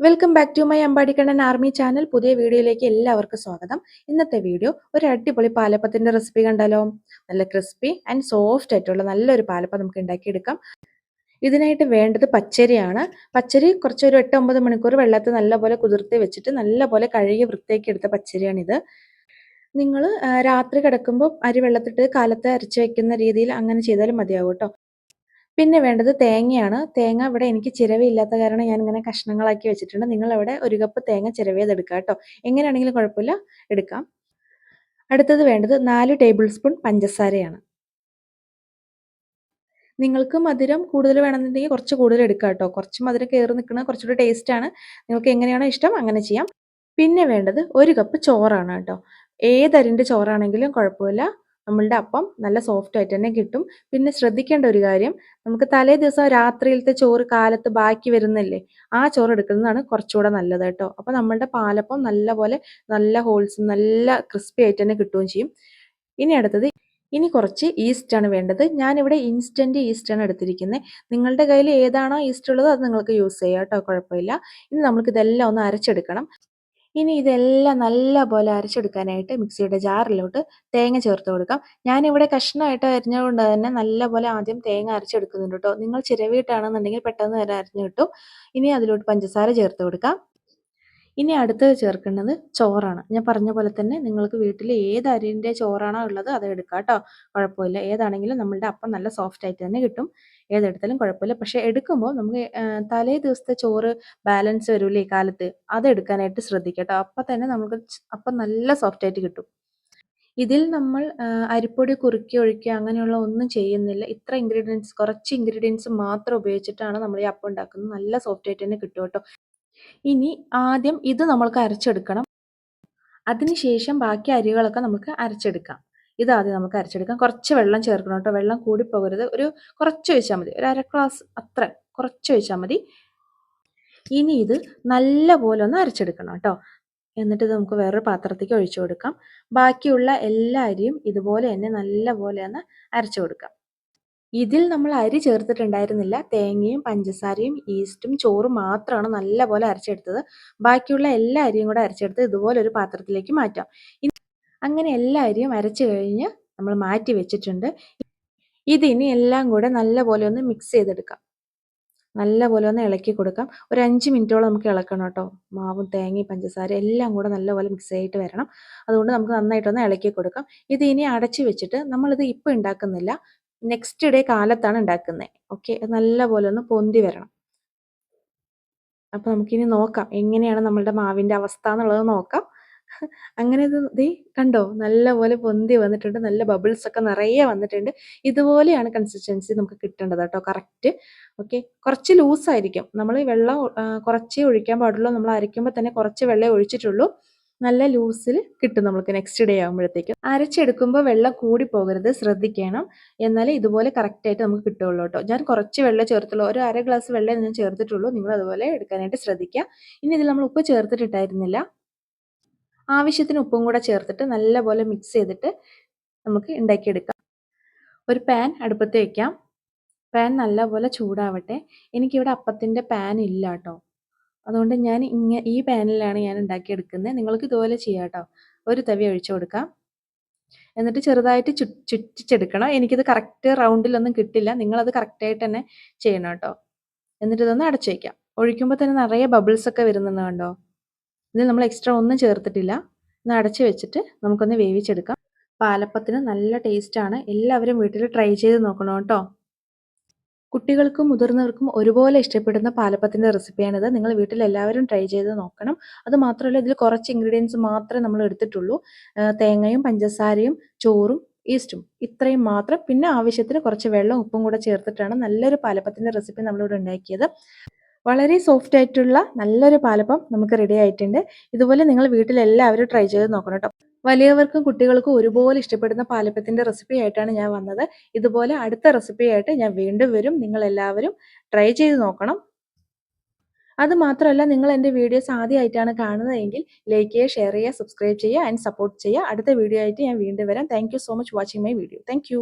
Welcome back to my Ambadikannan army channel പുതിയ വീഡിയോയിലേക്ക് എല്ലാവർക്കും സ്വാഗതം. ഇന്നത്തെ വീഡിയോ ഒരു അടിപൊളി പാലപ്പത്തിന്റെ റെസിപ്പി കണ്ടാലോ നല്ല ക്രിസ്പി ആൻഡ് സോഫ്റ്റ് ആയിട്ടുള്ള നല്ലൊരു പാലപ്പം നമുക്ക് ഉണ്ടാക്കിയെടുക്കാം. ഇതിനായിട്ട് വേണ്ടത് പച്ചരിയാണ്. പച്ചരി കുറച്ച് ഒരു എട്ട് ഒമ്പത് മണിക്കൂർ വെള്ളത്തിൽ നല്ലപോലെ കുതിർത്തി വെച്ചിട്ട് നല്ലപോലെ കഴുകി വൃത്തിയാക്കി എടുത്ത പച്ചരിയാണിത്. നിങ്ങൾ രാത്രി കിടക്കുമ്പോൾ അരി വെള്ളത്തിട്ട് കാലത്ത് അരച്ച് വെക്കുന്ന രീതിയിൽ അങ്ങനെ ചെയ്താലും മതിയാവും കേട്ടോ. പിന്നെ വേണ്ടത് തേങ്ങയാണ്. തേങ്ങ ഇവിടെ എനിക്ക് ചിരവില്ലാത്ത കാരണം ഞാൻ ഇങ്ങനെ കഷ്ണങ്ങളാക്കി വെച്ചിട്ടുണ്ട്. നിങ്ങൾ അവിടെ ഒരു കപ്പ് തേങ്ങ ചിരവിയതെടുക്കുക കേട്ടോ. എങ്ങനെയാണെങ്കിലും കുഴപ്പമില്ല എടുക്കാം. അടുത്തത് വേണ്ടത് നാല് ടേബിൾ സ്പൂൺ പഞ്ചസാരയാണ്. നിങ്ങൾക്ക് മധുരം കൂടുതൽ വേണമെന്നുണ്ടെങ്കിൽ കുറച്ച് കൂടുതൽ എടുക്കാം കേട്ടോ. കുറച്ച് മധുരം കയറി നിൽക്കുന്നത് കുറച്ചുകൂടി ടേസ്റ്റ് ആണ്. നിങ്ങൾക്ക് എങ്ങനെയാണോ ഇഷ്ടം അങ്ങനെ ചെയ്യാം. പിന്നെ വേണ്ടത് ഒരു കപ്പ് ചോറാണ് കേട്ടോ. ഏതരിന്റെ ചോറാണെങ്കിലും കുഴപ്പമില്ല. നമ്മളുടെ അപ്പം നല്ല സോഫ്റ്റ് ആയിട്ട് തന്നെ കിട്ടും. പിന്നെ ശ്രദ്ധിക്കേണ്ട ഒരു കാര്യം നമുക്ക് തലേ ദിവസം രാത്രിയിലത്തെ ചോറ് കാലത്ത് ബാക്കി വരുന്നില്ലേ ആ ചോറ് എടുക്കുന്നതാണ് കുറച്ചുകൂടെ നല്ലത് കേട്ടോ. അപ്പോൾ നമ്മളുടെ പാലപ്പം നല്ലപോലെ നല്ല ഹോൾസും നല്ല ക്രിസ്പി ആയിട്ട് തന്നെ കിട്ടുകയും ചെയ്യും. ഇനി അടുത്തത് ഇനി കുറച്ച് ഈസ്റ്റ് ആണ് വേണ്ടത്. ഞാനിവിടെ ഇൻസ്റ്റന്റ് ഈസ്റ്റ് ആണ് എടുത്തിരിക്കുന്നത്. നിങ്ങളുടെ കയ്യിൽ ഏതാണോ ഈസ്റ്റ് ഉള്ളത് അത് നിങ്ങൾക്ക് യൂസ് ചെയ്യാം കേട്ടോ കുഴപ്പമില്ല. ഇനി നമ്മൾക്ക് ഇതെല്ലാം ഒന്ന് അരച്ചെടുക്കണം. ഇനി ഇതെല്ലാം നല്ല പോലെ അരച്ചെടുക്കാനായിട്ട് മിക്സിയുടെ ജാറിലോട്ട് തേങ്ങ ചേർത്ത് കൊടുക്കാം. ഞാനിവിടെ കഷ്ണമായിട്ട് അരിഞ്ഞുകൊണ്ട് തന്നെ നല്ല പോലെ ആദ്യം തേങ്ങ അരച്ചെടുക്കുന്നുണ്ട് കേട്ടോ. നിങ്ങൾ ചിരവിയിട്ടാണെന്നുണ്ടെങ്കിൽ പെട്ടെന്ന് തന്നെ അരിഞ്ഞു കിട്ടും. ഇനി അതിലോട്ട് പഞ്ചസാര ചേർത്ത് കൊടുക്കാം. ഇനി അടുത്തത് ചേർക്കേണ്ടത് ചോറാണ്. ഞാൻ പറഞ്ഞ പോലെ തന്നെ നിങ്ങൾക്ക് വീട്ടിൽ ഏത് അരിന്റെ ചോറാണോ ഉള്ളത് അത് എടുക്കാം കേട്ടോ. കുഴപ്പമില്ല. ഏതാണെങ്കിലും നമ്മളുടെ അപ്പം നല്ല സോഫ്റ്റ് ആയിട്ട് തന്നെ കിട്ടും. ഏതെടുത്താലും കുഴപ്പമില്ല. പക്ഷേ എടുക്കുമ്പോൾ നമുക്ക് തലേ ദിവസത്തെ ചോറ് ബാലൻസ് വരൂലേ കാലത്ത്? അത് എടുക്കാനായിട്ട് ശ്രദ്ധിക്കുക കേട്ടോ. അപ്പം തന്നെ നമുക്ക് അപ്പം നല്ല സോഫ്റ്റ് ആയിട്ട് കിട്ടും. ഇതിൽ നമ്മൾ അരിപ്പൊടി കുറുക്കി ഒഴിക്കുക അങ്ങനെയുള്ള ഒന്നും ചെയ്യുന്നില്ല. ഇത്ര ഇൻഗ്രീഡിയൻസ് കുറച്ച് ഇൻഗ്രീഡിയൻസ് മാത്രം ഉപയോഗിച്ചിട്ടാണ് നമ്മൾ ഈ അപ്പം ഉണ്ടാക്കുന്നത്. നല്ല സോഫ്റ്റ് ആയിട്ട് തന്നെ കിട്ടും കേട്ടോ. ഇനി ആദ്യം ഇത് നമ്മൾക്ക് അരച്ചെടുക്കണം. അതിനുശേഷം ബാക്കി അരികളൊക്കെ നമുക്ക് അരച്ചെടുക്കാം. ഇത് ആദ്യം നമുക്ക് അരച്ചെടുക്കാം. കുറച്ച് വെള്ളം ചേർക്കണം കേട്ടോ. വെള്ളം കൂടി പോകരുത് ഒരു കുറച്ച് ഒഴിച്ചാൽ മതി. ഒരു അര ഗ്ലാസ് അത്ര കുറച്ച് ഒഴിച്ചാൽ മതി. ഇനി ഇത് നല്ല പോലെ ഒന്ന് അരച്ചെടുക്കണം കേട്ടോ. എന്നിട്ട് ഇത് നമുക്ക് വേറൊരു പാത്രത്തേക്ക് ഒഴിച്ചു കൊടുക്കാം. ബാക്കിയുള്ള എല്ലാ അരിയും ഇതുപോലെ തന്നെ നല്ല പോലെ ഒന്ന് അരച്ചു കൊടുക്കാം. ഇതിൽ നമ്മൾ അരി ചേർത്തിട്ടുണ്ടായിരുന്നില്ല. തേങ്ങയും പഞ്ചസാരയും ഈസ്റ്റും ചോറും മാത്രമാണ് നല്ലപോലെ അരച്ചെടുത്തത്. ബാക്കിയുള്ള എല്ലാ അരിയും കൂടെ അരച്ചെടുത്ത് ഇതുപോലെ ഒരു പാത്രത്തിലേക്ക് മാറ്റാം. അങ്ങനെ എല്ലാ അരിയും അരച്ചു കഴിഞ്ഞ് നമ്മൾ മാറ്റി വെച്ചിട്ടുണ്ട്. ഇതിനി എല്ലാം കൂടെ നല്ലപോലെ ഒന്ന് മിക്സ് ചെയ്തെടുക്കാം. നല്ലപോലെ ഒന്ന് ഇളക്കി കൊടുക്കാം. ഒരു അഞ്ച് മിനിറ്റോളം നമുക്ക് ഇളക്കണം കേട്ടോ. മാവും തേങ്ങയും പഞ്ചസാര എല്ലാം കൂടെ നല്ലപോലെ മിക്സ് ആയിട്ട് വരണം. അതുകൊണ്ട് നമുക്ക് നന്നായിട്ടൊന്ന് ഇളക്കി കൊടുക്കാം. ഇത് ഇനി അടച്ചു വെച്ചിട്ട് നമ്മളിത് ഇപ്പം ഉണ്ടാക്കുന്നില്ല. നെക്സ്റ്റ് ഡേ കാലത്താണ് ഉണ്ടാക്കുന്നത് ഓക്കെ നല്ലപോലെ ഒന്ന് പൊന്തി വരണം. അപ്പോൾ നമുക്കിനി നോക്കാം. എങ്ങനെയാണ് നമ്മളുടെ മാവിന്റെ അവസ്ഥ എന്നുള്ളത് നോക്കാം. അങ്ങനെ ഇത് ദേ കണ്ടോ? നല്ലപോലെ പൊന്തി വന്നിട്ടുണ്ട്. നല്ല ബബിൾസ് ഒക്കെ നിറയെ വന്നിട്ടുണ്ട്. ഇതുപോലെയാണ് കൺസിസ്റ്റൻസി നമുക്ക് കിട്ടേണ്ടത് കേട്ടോ. കറക്റ്റ് ഓക്കെ കുറച്ച് ലൂസായിരിക്കും നമ്മൾ വെള്ളം കുറച്ചേ ഒഴിക്കാൻ പാടുള്ളൂ. നമ്മൾ അരയ്ക്കുമ്പോൾ തന്നെ കുറച്ച് വെള്ളമേ ഒഴിച്ചിട്ടുള്ളൂ. നല്ല ലൂസിൽ കിട്ടും നമുക്ക് നെക്സ്റ്റ് ഡേ ആകുമ്പോഴത്തേക്കും അരച്ചെടുക്കുമ്പോൾ വെള്ളം കൂടി പോകരുത് ശ്രദ്ധിക്കണം. എന്നാലേ ഇതുപോലെ കറക്റ്റായിട്ട് നമുക്ക് കിട്ടുള്ളൂ കേട്ടോ. ഞാൻ കുറച്ച് വെള്ളം ചേർത്തുള്ളൂ. ഒരു അര ഗ്ലാസ് വെള്ളം ഞാൻ ചേർത്തിട്ടുള്ളൂ. നിങ്ങൾ അതുപോലെ എടുക്കാനായിട്ട് ശ്രദ്ധിക്കുക. ഇനി ഇതിൽ നമ്മൾ ഉപ്പ് ചേർത്തിട്ടിട്ടായിരുന്നില്ല. ആവശ്യത്തിന് ഉപ്പും കൂടെ ചേർത്തിട്ട് നല്ലപോലെ മിക്സ് ചെയ്തിട്ട് നമുക്ക് ഉണ്ടാക്കിയെടുക്കാം. ഒരു പാൻ അടുപ്പത്ത് വയ്ക്കാം പാൻ നല്ലപോലെ ചൂടാവട്ടെ. എനിക്കിവിടെ അപ്പത്തിന്റെ പാൻ ഇല്ല കേട്ടോ. അതുകൊണ്ട് ഞാൻ ഇങ്ങനെ ഈ പാനിലാണ് ഞാൻ ഉണ്ടാക്കിയെടുക്കുന്നത്. നിങ്ങൾക്ക് ഇതുപോലെ ചെയ്യാം കേട്ടോ. ഒരു തവി ഒഴിച്ചു കൊടുക്കാം. എന്നിട്ട് ചെറുതായിട്ട് ചു ചുറ്റിച്ചെടുക്കണം. എനിക്കിത് കറക്റ്റ് റൗണ്ടിലൊന്നും കിട്ടില്ല. നിങ്ങളത് കറക്റ്റായിട്ട് തന്നെ ചെയ്യണം കേട്ടോ. എന്നിട്ട് ഇതൊന്ന് അടച്ചു വയ്ക്കാം ഒഴിക്കുമ്പോൾ തന്നെ നിറയെ ബബിൾസ് ഒക്കെ വരുന്നുണ്ട് കണ്ടോ? ഇതിൽ നമ്മൾ എക്സ്ട്രാ ഒന്നും ചേർത്തിട്ടില്ല. ഒന്ന് അടച്ചു വെച്ചിട്ട് നമുക്കൊന്ന് വേവിച്ചെടുക്കാം. പാലപ്പത്തിന് നല്ല ടേസ്റ്റാണ് എല്ലാവരും വീട്ടിൽ ട്രൈ ചെയ്ത് നോക്കണം കേട്ടോ. കുട്ടികൾക്കും മുതിർന്നവർക്കും ഒരുപോലെ ഇഷ്ടപ്പെടുന്ന പാലപ്പത്തിന്റെ റെസിപ്പിയാണിത്. നിങ്ങൾ വീട്ടിൽ എല്ലാവരും ട്രൈ ചെയ്ത് നോക്കണം. അത് മാത്രമല്ല ഇതിൽ കുറച്ച് ഇൻഗ്രീഡിയൻസ് മാത്രമേ നമ്മൾ എടുത്തിട്ടുള്ളൂ. തേങ്ങയും പഞ്ചസാരയും ചോറും ഈസ്റ്റും ഇത്രയും മാത്രം. പിന്നെ ആവശ്യത്തിന് കുറച്ച് വെള്ളവും ഉപ്പും കൂടെ ചേർത്തിട്ടാണ് നല്ലൊരു പാലപ്പത്തിന്റെ റെസിപ്പി നമ്മളിവിടെ ഉണ്ടാക്കിയത്. വളരെ സോഫ്റ്റ് ആയിട്ടുള്ള നല്ലൊരു പാലപ്പം നമുക്ക് റെഡി ആയിട്ടുണ്ട്. ഇതുപോലെ നിങ്ങൾ വീട്ടിൽ എല്ലാവരും ട്രൈ ചെയ്ത് നോക്കണം കേട്ടോ വലിയവർക്കും കുട്ടികൾക്കും ഒരുപോലെ ഇഷ്ടപ്പെടുന്ന പാലപ്പത്തിന്റെ റെസിപ്പി ആയിട്ടാണ് ഞാൻ വന്നത്. ഇതുപോലെ അടുത്ത റെസിപ്പി ആയിട്ട് ഞാൻ വീണ്ടും വരും. നിങ്ങൾ എല്ലാവരും ട്രൈ ചെയ്ത് നോക്കണം. അത് മാത്രമല്ല നിങ്ങൾ എന്റെ വീഡിയോസ് ആദ്യമായിട്ടാണ് കാണുന്നതെങ്കിൽ ലൈക്ക് ചെയ്യുക ഷെയർ ചെയ്യുക സബ്സ്ക്രൈബ് ചെയ്യുക ആൻഡ് സപ്പോർട്ട് ചെയ്യുക. അടുത്ത വീഡിയോ ആയിട്ട് ഞാൻ വീണ്ടും വരാം. Thank so much watching my video thank